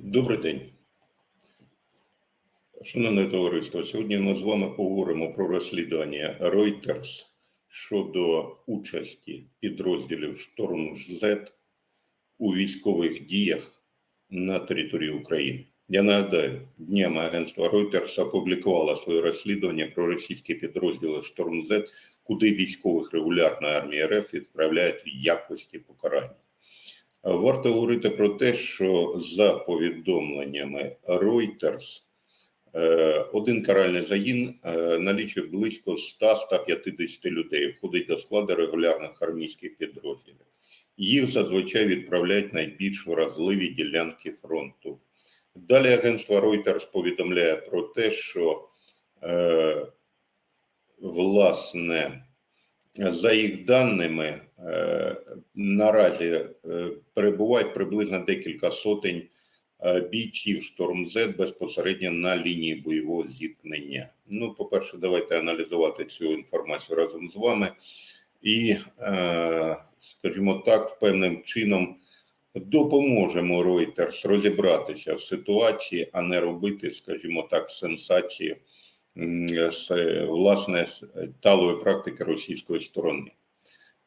Добрий день. Шановне товариство, сьогодні ми з вами поговоримо про розслідування Reuters щодо участі підрозділів Шторм Z у військових діях на території України. Я нагадаю, днями агентство Reuters опублікувало своє розслідування про російські підрозділи Шторм Z, куди військових регулярної армії РФ відправляють в якості покарання. Варто говорити про те, що за повідомленнями Reuters, е, один каральний загін е, налічує близько 100-150 людей, входить до складу регулярних армійських підрозділів. Їх зазвичай відправляють найбільш вразливі ділянки фронту. Далі агентство Reuters повідомляє про те, що е, власне за їх даними, наразі е, перебувають приблизно декілька сотень е, бійців Шторм З безпосередньо на лінії бойового зіткнення. Ну, по-перше, давайте аналізувати цю інформацію разом з вами і, скажімо так, певним чином допоможемо Reuters розібратися в ситуації, а не робити, скажімо так, сенсації з власне талої практики російської сторони.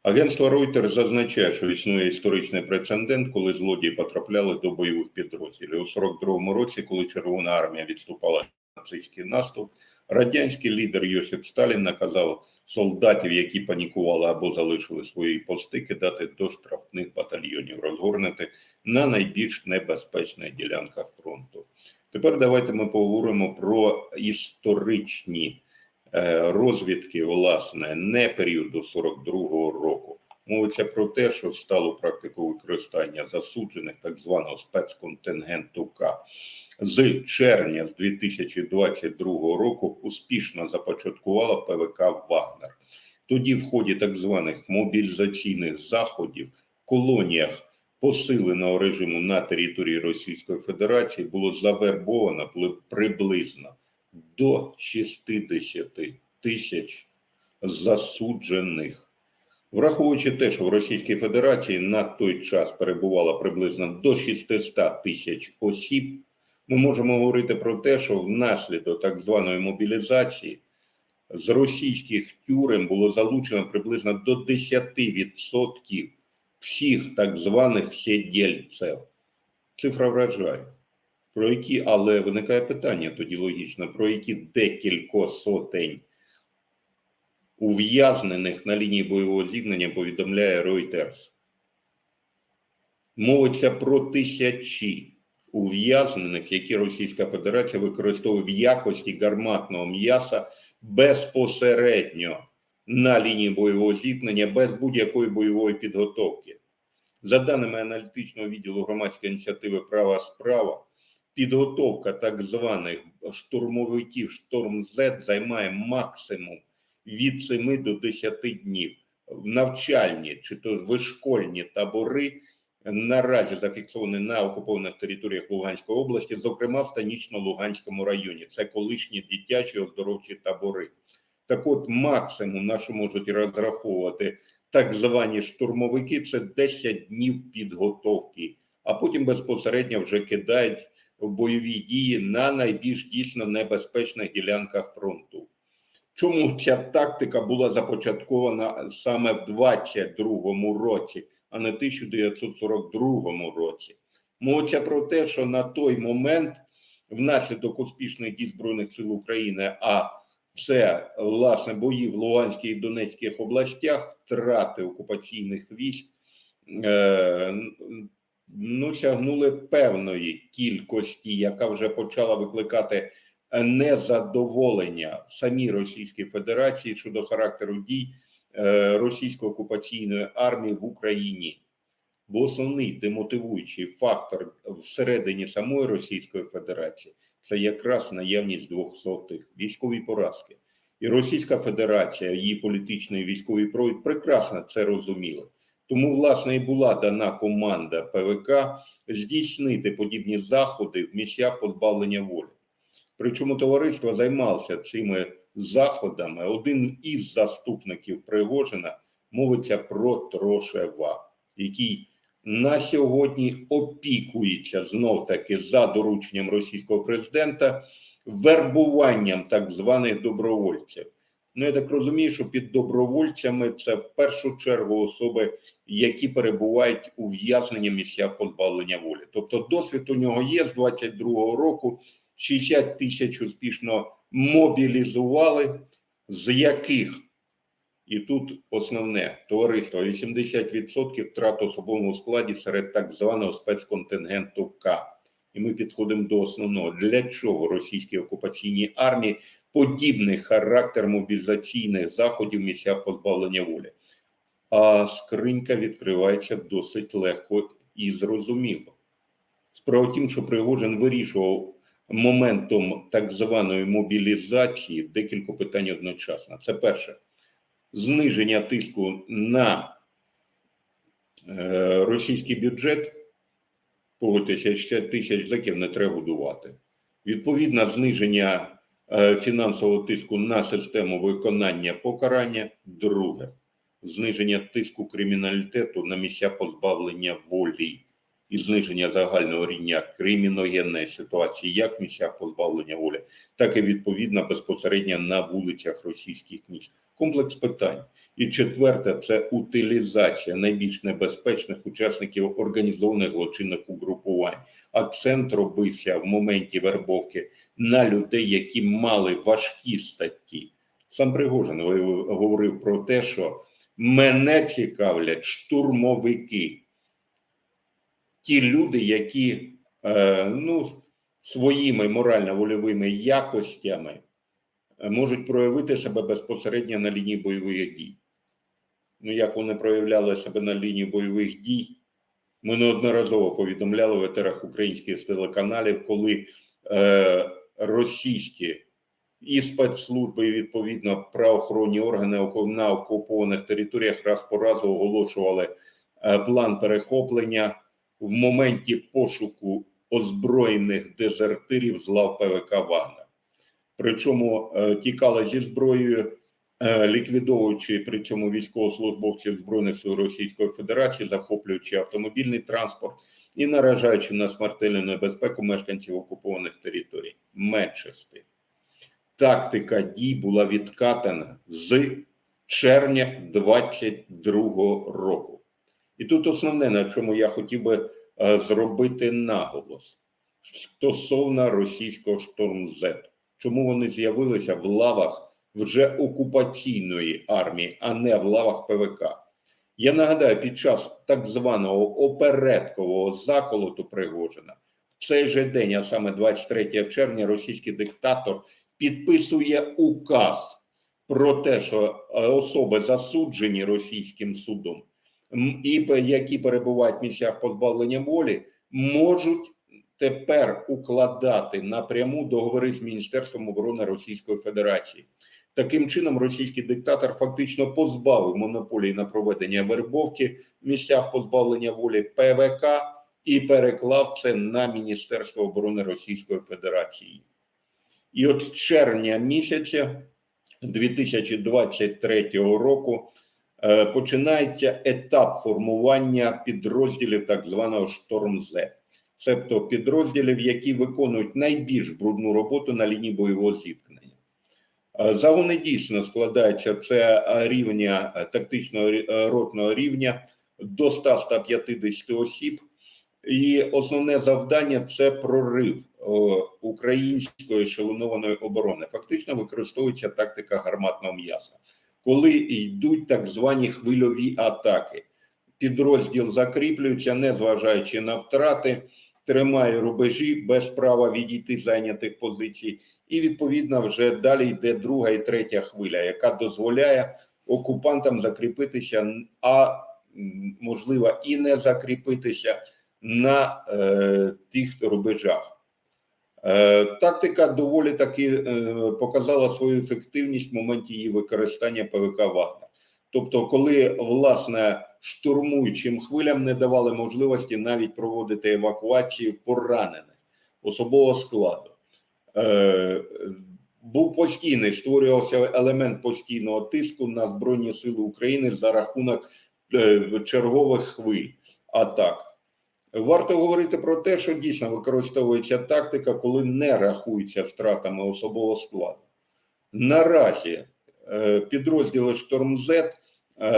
Агентство Reuters зазначає, що існує історичний прецедент, коли злодії потрапляли до бойових підрозділів. У 42-му році, коли Червона армія відступала на нацистський наступ, радянський лідер Йосип Сталін наказав солдатів, які панікували або залишили свої пости, кидати до штрафних батальйонів, розгорнути на найбільш небезпечних ділянках фронту. Тепер давайте ми поговоримо про історичні розвідки, власне, не періоду 42-го року. Мовиться про те, що стало практику використання засуджених так званого спецконтингенту К з червня з 2022 року успішно започаткувала ПВК Вагнер. Тоді, в ході так званих мобілізаційних заходів, колоніях посиленого режиму на території Російської Федерації було завербовано приблизно до 60 тисяч засуджених. Враховуючи те, що в Російській Федерації на той час перебувало приблизно до 600 тисяч осіб, ми можемо говорити про те, що внаслідок так званої мобілізації з російських тюрем було залучено приблизно до 10% всіх так званих сидільців. Цифра вражає. Про які, але виникає питання тоді логічно, про які декілька сотень ув'язнених на лінії бойового зіткнення повідомляє Reuters. Мовиться про тисячі ув'язнених, які Російська Федерація використовує в якості гарматного м'яса безпосередньо на лінії бойового зіткнення без будь-якої бойової підготовки. За даними аналітичного відділу громадської ініціативи Права справа, підготовка так званих штурмовиків Шторм З займає максимум від 7 до 10 днів. Навчальні чи то вишкольні табори наразі зафіксовані на окупованих територіях Луганської області, зокрема в Станічно-Луганському районі. Це колишні дитячі оздоровчі табори. Так от максимум на що можуть розраховувати так звані штурмовики це 10 днів підготовки, а потім безпосередньо вже кидають бойові дії на найбільш дійсно небезпечних ділянках фронту. Чому ця тактика була започаткована саме в 22-му році, а не 1942 році? Мовиться про те, що на той момент, внаслідок успішних дій Збройних сил України, а це власне бої в Луганській і Донецьких областях, втрати окупаційних військ е, ну, сягнули певної кількості, яка вже почала викликати незадоволення самій Російській Федерації щодо характеру дій е, російської окупаційної армії в Україні. Бо основний демотивуючий фактор всередині самої Російської Федерації це якраз наявність двохсотих військові поразки. І Російська Федерація, її політичний військовий провід прекрасно це розуміли. Тому, власне, і була дана команда ПВК здійснити подібні заходи в місцях позбавлення волі. Причому товариство займалося цими заходами. Один із заступників Пригожина мовиться про Трошева, який на сьогодні опікується знов таки за дорученням російського президента вербуванням так званих добровольців. Ну, я так розумію, що під добровольцями це в першу чергу особи, які перебувають у в'язненні місцях позбавлення волі. Тобто, досвід у нього є з 22-го року. 60 тисяч успішно мобілізували, з яких і тут основне товариство 80% втрат особовому складі серед так званого спецконтингенту К. І ми підходимо до основного. Для чого російській окупаційній армії подібний характер мобілізаційних заходів в місцях позбавлення волі? А скринька відкривається досить легко і зрозуміло. Справа в тім, що Пригожин вирішував моментом так званої мобілізації декілька питань одночасно. Це перше зниження тиску на е, російський бюджет. Погодьтеся, 60 тисяч зеків не треба годувати. Відповідно, зниження фінансового тиску на систему виконання покарання. Друге, зниження тиску криміналітету на місця позбавлення волі і зниження загального рівня криміногенної ситуації, як в місцях позбавлення волі, так і відповідно безпосередньо на вулицях російських міст. Комплекс питань. І четверте це утилізація найбільш небезпечних учасників організованих злочинних угрупувань. Акцент робився в моменті вербовки на людей, які мали важкі статті. Сам Пригожин говорив про те, що мене цікавлять штурмовики, ті люди, які е, ну, своїми морально-вольовими якостями е, можуть проявити себе безпосередньо на лінії бойових дій. Ну, як вони проявляли себе на лінії бойових дій, ми неодноразово повідомляли в етерах українських телеканалів, коли е, російські і спецслужби, і відповідно правоохоронні органи на окупованих територіях раз по разу оголошували е, план перехоплення в моменті пошуку озброєних дезертирів з лав ПВК Вагнер. Причому е, тікали зі зброєю, е, ліквідовуючи при цьому військовослужбовців Збройних сил Російської Федерації, захоплюючи автомобільний транспорт і наражаючи на смертельну небезпеку мешканців окупованих територій. Менше. Тактика дій була відкатана з червня 22-го року. І тут основне, на чому я хотів би е, зробити наголос стосовно російського штормзету. Чому вони з'явилися в лавах вже окупаційної армії, а не в лавах ПВК? Я нагадаю, під час так званого опередкового заколоту Пригожина в цей же день, а саме 23 червня, російський диктатор підписує указ про те, що е, особи засуджені російським судом і які перебувають в місцях позбавлення волі, можуть тепер укладати напряму договори з Міністерством оборони Російської Федерації. Таким чином, російський диктатор фактично позбавив монополії на проведення вербовки в місцях позбавлення волі ПВК і переклав це на Міністерство оборони Російської Федерації. І от з червня місяця 2023 року Е, починається етап формування підрозділів так званого «Шторм-З», тобто підрозділів, які виконують найбільш брудну роботу на лінії бойового зіткнення. Е, загони дійсно складаються це рівня е, тактичного ротного рівня до 100-150 осіб, і основне завдання це прорив української шелонованої оборони. Фактично використовується тактика гарматного м'яса коли йдуть так звані хвильові атаки. Підрозділ закріплюється, незважаючи на втрати, тримає рубежі без права відійти зайнятих позицій, і відповідно вже далі йде друга і третя хвиля, яка дозволяє окупантам закріпитися, а можливо і не закріпитися на е, тих рубежах. Е, тактика доволі таки е, показала свою ефективність в моменті її використання ПВК Вагнер. Тобто, коли власне штурмуючим хвилям не давали можливості навіть проводити евакуацію поранених особового складу. Е, був постійний, створювався елемент постійного тиску на Збройні Сили України за рахунок чергових хвиль. атак. Варто говорити про те, що дійсно використовується тактика, коли не рахується втратами особового складу. Наразі е, підрозділи «Штормзет» е,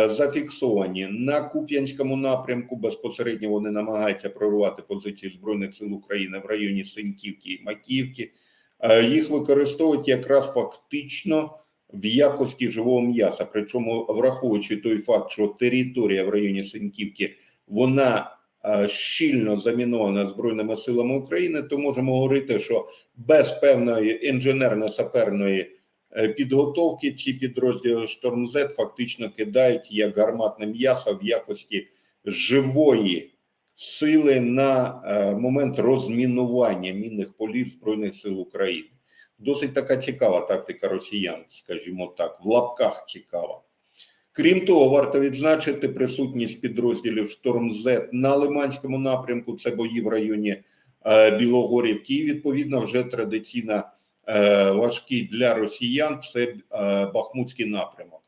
зафіксовані на Куп'янському напрямку. Безпосередньо вони намагаються прорвати позиції Збройних сил України в районі Синьківки і Макіївки. Е, Їх використовують якраз фактично в якості живого м'яса. Причому, враховуючи той факт, що територія в районі Синьківки вона е, щільно замінована Збройними силами України, то можемо говорити, що без певної інженерно-саперної е, підготовки ці підрозділи «Штормзет» фактично кидають як гарматне м'ясо в якості живої сили на е, момент розмінування мінних полів Збройних сил України. Досить така цікава тактика росіян, скажімо так, в лапках цікава. Крім того, варто відзначити присутність підрозділів «Штормзет» на Лиманському напрямку. Це бої в районі е, Білогорівки. І відповідно вже традиційно е, важкий для росіян це е, Бахмутський напрямок.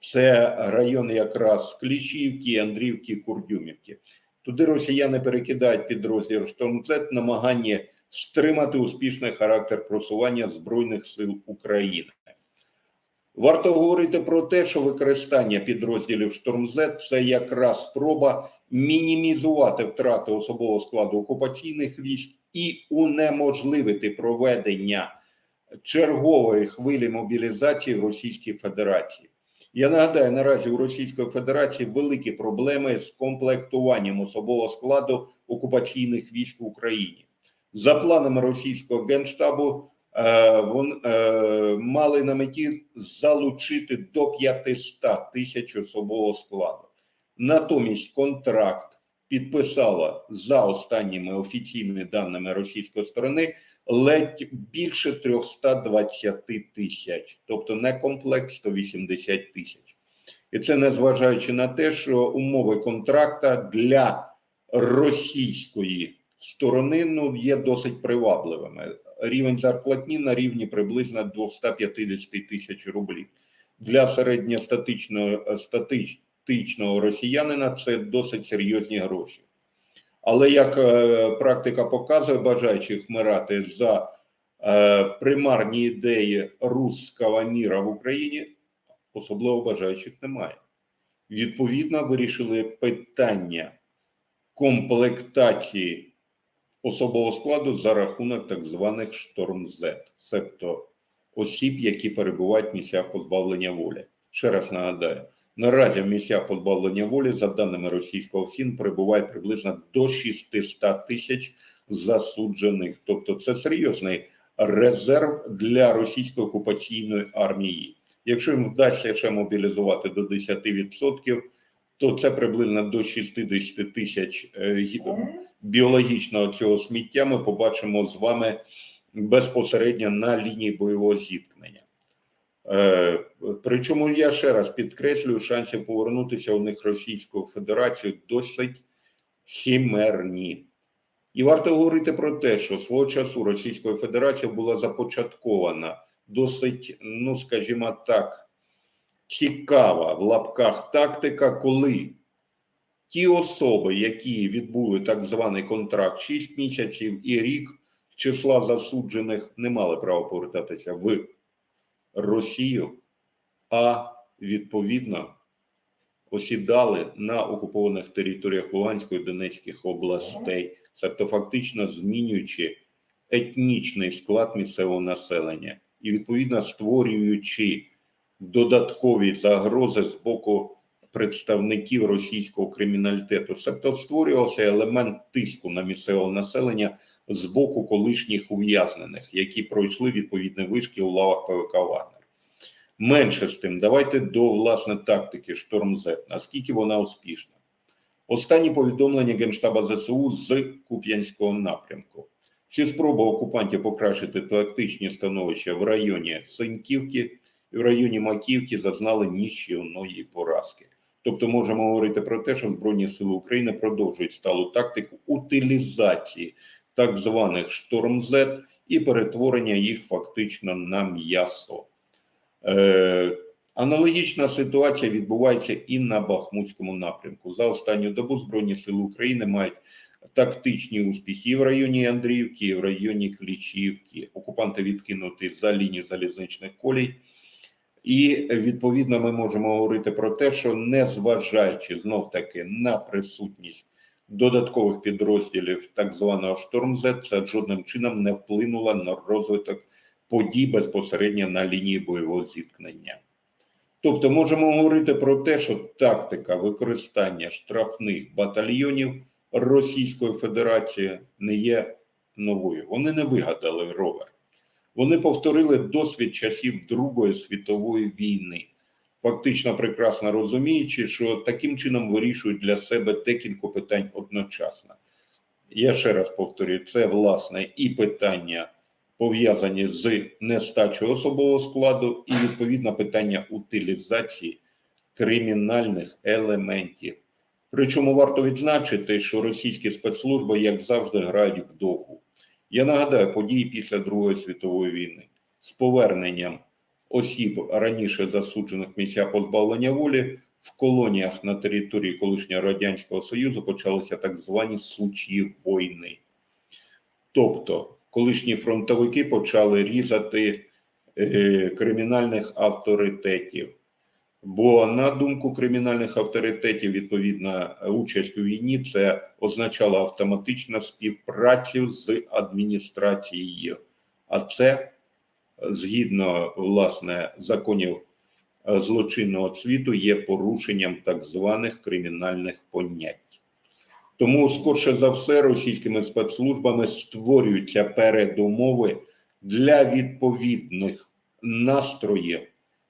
Це район якраз Кліщівки, Андрівки, Курдюмівки. Туди росіяни перекидають підрозділ «Штормзет» намагання стримати успішний характер просування Збройних сил України. Варто говорити про те, що використання підрозділів «Штормзет» – це якраз спроба мінімізувати втрати особового складу окупаційних військ і унеможливити проведення чергової хвилі мобілізації в Російській Федерації. Я нагадаю, наразі у Російської Федерації великі проблеми з комплектуванням особового складу окупаційних військ в Україні. За планами російського генштабу, е, вон, е, мали на меті залучити до 500 тисяч особового складу. Натомість контракт підписала за останніми офіційними даними російської сторони ледь більше 320 тисяч, тобто не комплект 180 тисяч. І це незважаючи на те, що умови контракта для російської сторони ну, є досить привабливими. Рівень зарплатні на рівні приблизно 250 тисяч рублів. Для середньостатичного статичного росіянина це досить серйозні гроші. Але як е, практика показує, бажаючих вмирати за е, примарні ідеї руського міра в Україні, особливо бажаючих немає. Відповідно, вирішили питання комплектації особового складу за рахунок так званих штормзет, тобто осіб, які перебувають в місцях позбавлення волі. Ще раз нагадаю, наразі в місцях позбавлення волі, за даними російського ФІН, перебуває приблизно до 600 тисяч засуджених. Тобто, це серйозний резерв для російської окупаційної армії. Якщо їм вдасться ще мобілізувати до 10%, то це приблизно до 60 тисяч е, біологічного цього сміття ми побачимо з вами безпосередньо на лінії бойового зіткнення. Е, Причому я ще раз підкреслюю, шансів повернутися у них Російською Федерацією досить химерні. І варто говорити про те, що свого часу Російською Федерацією була започаткована досить, ну скажімо так, цікава в лапках тактика, коли ті особи, які відбули так званий контракт 6 місяців і рік числа засуджених, не мали права повертатися в Росію, а відповідно осідали на окупованих територіях Луганської Донецьких областей, тобто фактично змінюючи етнічний склад місцевого населення і відповідно створюючи додаткові загрози з боку представників російського криміналітету. Тобто створювався елемент тиску на місцеве населення з боку колишніх ув'язнених, які пройшли відповідний вишкіл у лавах ПВК Вагнер. Менше з тим, давайте до власне тактики Штормзет. Наскільки вона успішна? Останні повідомлення Генштаба ЗСУ з Куп'янського напрямку. Всі спроби окупантів покращити тактичні становища в районі Синьківки і в районі Маківки зазнали ніщівної поразки. Тобто можемо говорити про те, що Збройні Сили України продовжують сталу тактику утилізації так званих штормзет і перетворення їх фактично на м'ясо. Е, Аналогічна ситуація відбувається і на Бахмутському напрямку. За останню добу Збройні Сили України мають тактичні успіхи в районі Андріївки, в районі Кліщівки. Окупанти відкинуті за лінію залізничних колій. І відповідно ми можемо говорити про те, що незважаючи знов таки на присутність додаткових підрозділів так званого штормзет, це жодним чином не вплинуло на розвиток подій безпосередньо на лінії бойового зіткнення. Тобто можемо говорити про те, що тактика використання штрафних батальйонів Російської Федерації не є новою. Вони не вигадали ровер. Вони повторили досвід часів Другої світової війни, фактично прекрасно розуміючи, що таким чином вирішують для себе декілька питань одночасно. Я ще раз повторюю, це власне і питання пов'язані з нестачею особового складу, і відповідно питання утилізації кримінальних елементів. Причому варто відзначити, що російські спецслужби, як завжди, грають в довгу. Я нагадаю події після Другої світової війни з поверненням осіб раніше засуджених місця позбавлення волі в колоніях на території колишнього радянського союзу почалися так звані случаї війни. Тобто, колишні фронтовики почали різати е, кримінальних авторитетів. Бо на думку кримінальних авторитетів, відповідна участь у війні це означало автоматично співпрацю з адміністрацією. А це згідно власне законів е, злочинного світу є порушенням так званих кримінальних понять. Тому, скорше за все, російськими спецслужбами створюються передумови для відповідних настроїв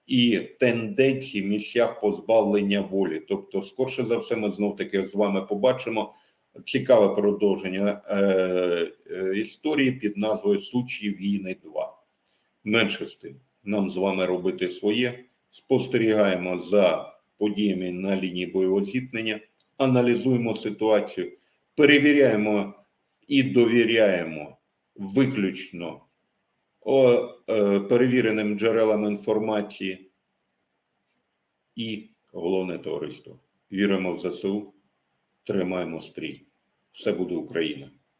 і тенденцій в місцях позбавлення волі. Тобто, скорше за все, ми знов таки з вами побачимо цікаве продовження е, е, історії під назвою Случаї війни 2. Тим, нам з вами робити своє. Спостерігаємо за подіями на лінії бойового зіткнення, аналізуємо ситуацію, перевіряємо і довіряємо виключно е, перевіреним джерелам інформації. І головне товариство. Віримо в ЗСУ, тримаємо стрій. Все буде Україна.